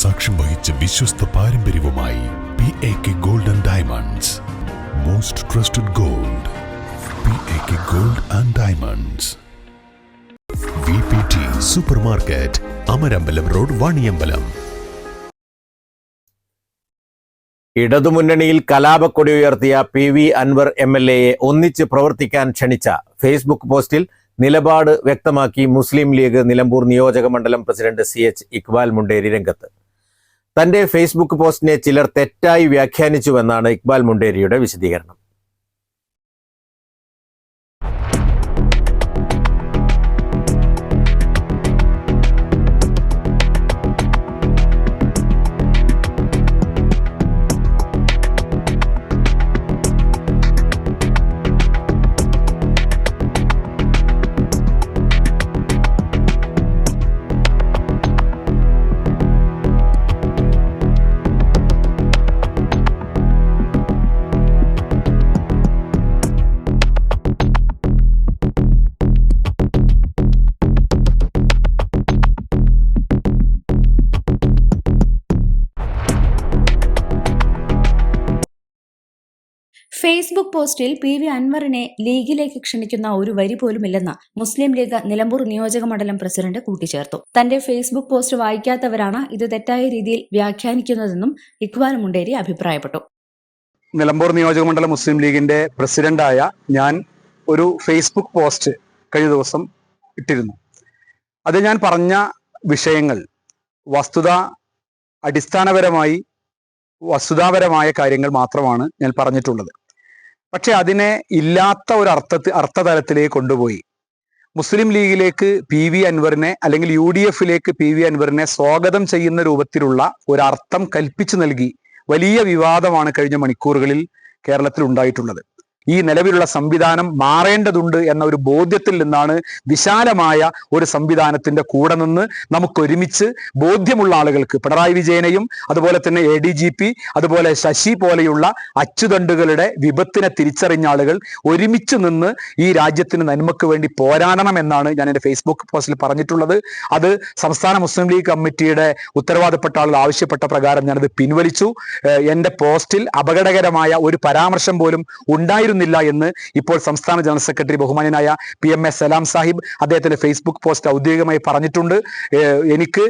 സാക്ഷ്യം വഹിച്ച വിശ്വസ്ത പാരമ്പര്യവുമായി P A K gold and diamonds most trusted gold P A K gold and diamonds V P T super market Amarambalam road Vaniyambalam ഇടതുമുന്നണിയിൽ കലാപക്കൊടി ഉയർത്തിയ P V Anvar M L എയെ ഒന്നിച്ച് പ്രവർത്തിക്കാൻ ക്ഷണിച്ച Facebook പോസ്റ്റിൽ നിലപാട് വ്യക്തമാക്കി മുസ്ലിം ലീഗ് നിലമ്പൂർ നിയോജക മണ്ഡലം president C H Iqbal Munderi രംഗത്ത്. തന്റെ ഫേസ്ബുക്ക് പോസ്റ്റിനെ ചിലർ തെറ്റായി വ്യാഖ്യാനിച്ചുവെന്നാണ് ഇക്ബാൽ മുണ്ടേരിയുടെ വിശദീകരണം. ഫേസ്ബുക്ക് പോസ്റ്റിൽ പി വി അൻവറിനെ ലീഗിലേക്ക് ക്ഷണിക്കുന്ന ഒരു വരി പോലുമില്ലെന്ന് മുസ്ലിം ലീഗ് നിലമ്പൂർ നിയോജക മണ്ഡലം പ്രസിഡന്റ് കൂട്ടിച്ചേർത്തു. തന്റെ ഫേസ്ബുക്ക് പോസ്റ്റ് വായിക്കാത്തവരാണ് ഇത് തെറ്റായ രീതിയിൽ വ്യാഖ്യാനിക്കുന്നതെന്നും ഇക്ബാൽ മുണ്ടേരി അഭിപ്രായപ്പെട്ടു. നിലമ്പൂർ നിയോജക മണ്ഡലം മുസ്ലിം ലീഗിന്റെ പ്രസിഡന്റായ ഞാൻ ഒരു ഫേസ്ബുക്ക് പോസ്റ്റ് കഴിഞ്ഞ ദിവസം ഇട്ടിരുന്നു. അത് ഞാൻ പറഞ്ഞ വിഷയങ്ങൾ വസ്തുത അടിസ്ഥാനപരമായി വസ്തുതാപരമായ കാര്യങ്ങൾ മാത്രമാണ് ഞാൻ പറഞ്ഞിട്ടുള്ളത്. പക്ഷെ അതിനെ ഇല്ലാത്ത ഒരു അർത്ഥ അർത്ഥതലത്തിലേക്ക് കൊണ്ടുപോയി. മുസ്ലിം ലീഗിലേക്ക് പി വി അൻവറിനെ അല്ലെങ്കിൽ യു ഡി എഫിലേക്ക് പി വി അൻവറിനെ സ്വാഗതം ചെയ്യുന്ന രൂപത്തിലുള്ള ഒരു അർത്ഥം കൽപ്പിച്ചു നൽകി വലിയ വിവാദമാണ് കഴിഞ്ഞ മണിക്കൂറുകളിൽ കേരളത്തിൽ ഉണ്ടായിട്ടുള്ളത്. ഈ നിലവിലുള്ള സംവിധാനം മാറേണ്ടതുണ്ട് എന്ന ഒരു ബോധ്യത്തിൽ നിന്നാണ് വിശാലമായ ഒരു സംവിധാനത്തിന്റെ കൂടെ നിന്ന് നമുക്ക് ഒരുമിച്ച് ബോധ്യമുള്ള ആളുകൾക്ക് പിണറായി വിജയനെയും അതുപോലെ തന്നെ എ ഡി ജി പി അതുപോലെ ശശി പോലെയുള്ള അച്ചുതണ്ടുകളുടെ വിപത്തിനെ തിരിച്ചറിഞ്ഞ ആളുകൾ ഒരുമിച്ച് നിന്ന് ഈ രാജ്യത്തിന് നന്മക്ക് വേണ്ടി പോരാടണം എന്നാണ് ഞാൻ എന്റെ ഫേസ്ബുക്ക് പോസ്റ്റിൽ പറഞ്ഞിട്ടുള്ളത്. അത് സംസ്ഥാന മുസ്ലിം ലീഗ് കമ്മിറ്റിയുടെ ഉത്തരവാദപ്പെട്ട ആളുകൾ ആവശ്യപ്പെട്ട പ്രകാരം ഞാനത് പിൻവലിച്ചു. എന്റെ പോസ്റ്റിൽ അപകടകരമായ ഒരു പരാമർശം പോലും ഉണ്ടായിരുന്നില്ല എന്ന് ഇപ്പോൾ സംസ്ഥാന ജനറൽ സെക്രട്ടറി ബഹുമാനായ P M S Salam Sahib അദ്ദേഹത്തിന്റെ ഫേസ്ബുക്ക് പോസ്റ്റ് ഔദ്യോഗികമായി പറഞ്ഞിട്ടുണ്ട്. എനിക്ക്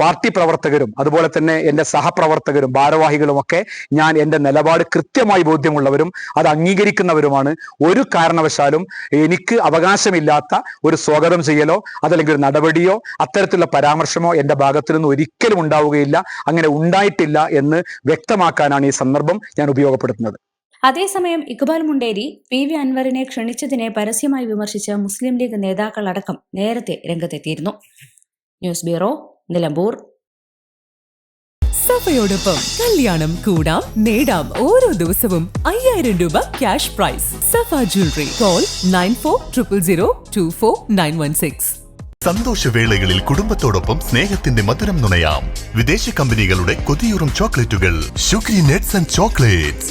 പാർട്ടി പ്രവർത്തകരും അതുപോലെ തന്നെ എന്റെ സഹപ്രവർത്തകരും ഭാരവാഹികളും ഒക്കെ ഞാൻ എന്റെ നിലപാട് കൃത്യമായി ബോധ്യമുള്ളവരും അത് അംഗീകരിക്കുന്നവരുമാണ്. ഒരു കാരണവശാലും എനിക്ക് അവകാശമില്ലാത്ത ഒരു സ്വാഗതം ചെയ്യലോ അതല്ലെങ്കിൽ ഒരു നടപടിയോ അത്തരത്തിലുള്ള പരാമർശമോ എന്റെ ഭാഗത്തു നിന്ന് ഒരിക്കലും ഉണ്ടാവുകയില്ല. അങ്ങനെ ഉണ്ടായിട്ടില്ല എന്ന് വ്യക്തമാക്കാനാണ് ഈ സന്ദർഭം ഞാൻ ഉപയോഗപ്പെടുത്തുന്നത്. അതേസമയം ഇക്ബാൽ മുണ്ടേരി പി വി അൻവറിനെ ക്ഷണിച്ചതിനെ പരസ്യമായി വിമർശിച്ച മുസ്ലിം ലീഗ് നേതാക്കളടക്കം നേരത്തെ രംഗത്തെത്തിയിരുന്നു. News bureau Nilambur. സഫയോടൊപ്പം കല്യാണം കൂടാം നേടാം ഓരോ ദിവസവും അയ്യായിരം രൂപ cash prize Safa jewellery call nine four triple zero two four nine one six സന്തോഷവേളകളിൽ കുടുംബത്തോടൊപ്പം സ്നേഹത്തിന്റെ മധുരം നുണയാം. വിദേശ കമ്പനികളുടെ കൊതിയൂറും ചോക്ലേറ്റുകൾ. Sugary nuts and chocolates